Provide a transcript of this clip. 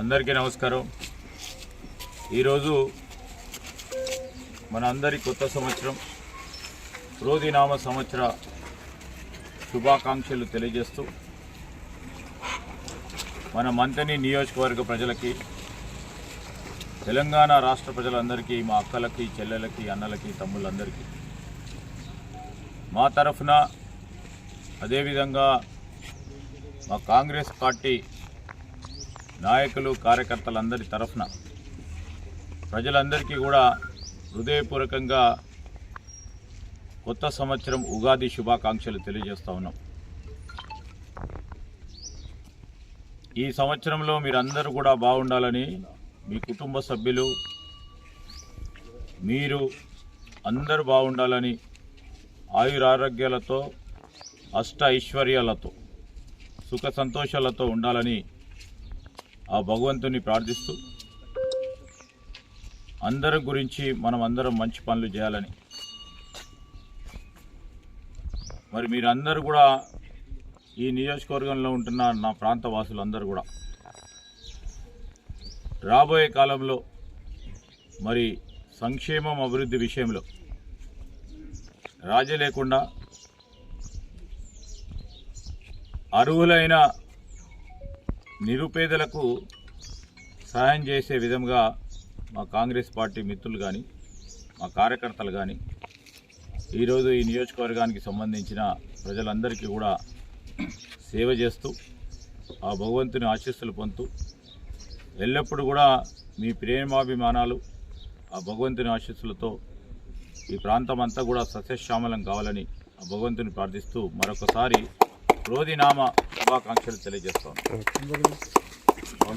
అందరికీ నమస్కారం. ఈరోజు మన అందరి కొత్త సంవత్సరం క్రోధినామ సంవత్సర శుభాకాంక్షలు తెలియజేస్తూ మన మంతని నియోజకవర్గ ప్రజలకి తెలంగాణ రాష్ట్ర ప్రజలందరికీ మా అక్కలకి చెల్లెలకి అన్నలకి తమ్ముళ్ళందరికీ మా తరఫున అదేవిధంగా మా కాంగ్రెస్ పార్టీ నాయకులు కార్యకర్తలందరి తరఫున ప్రజలందరికీ కూడా హృదయపూర్వకంగా కొత్త సంవత్సరం ఉగాది శుభాకాంక్షలు తెలియజేస్తూ ఉన్నాం. ఈ సంవత్సరంలో మీరందరూ కూడా బాగుండాలని మీ కుటుంబ సభ్యులు మీరు అందరూ బాగుండాలని ఆయురారోగ్యాలతో అష్ట ఐశ్వర్యాలతో సుఖ సంతోషాలతో ఉండాలని ఆ భగవంతుని ప్రార్థిస్తూ అందరి గురించి మనం అందరం మంచి పనులు చేయాలని. మరి మీరందరూ కూడా ఈ నియోజకవర్గంలో ఉంటున్న నా ప్రాంత వాసులందరూ కూడా రాబోయే కాలంలో మరి సంక్షేమం అభివృద్ధి విషయంలో రాజీ లేకుండా అర్హులైన నిరుపేదలకు సహాయం చేసే విధంగా మా కాంగ్రెస్ పార్టీ మిత్రులు కానీ మా కార్యకర్తలు కానీ ఈరోజు ఈ నియోజకవర్గానికి సంబంధించిన ప్రజలందరికీ కూడా సేవ చేస్తూ ఆ భగవంతుని ఆశీస్సులు పొందుతూ ఎల్లప్పుడూ కూడా మీ ప్రేమాభిమానాలు ఆ భగవంతుని ఆశీస్సులతో ఈ ప్రాంతం అంతా కూడా సస్యశ్యామలం కావాలని ఆ భగవంతుని ప్రార్థిస్తూ మరొకసారి రోజీనామా శుభాకాంక్షలు తెలియజేస్తాను.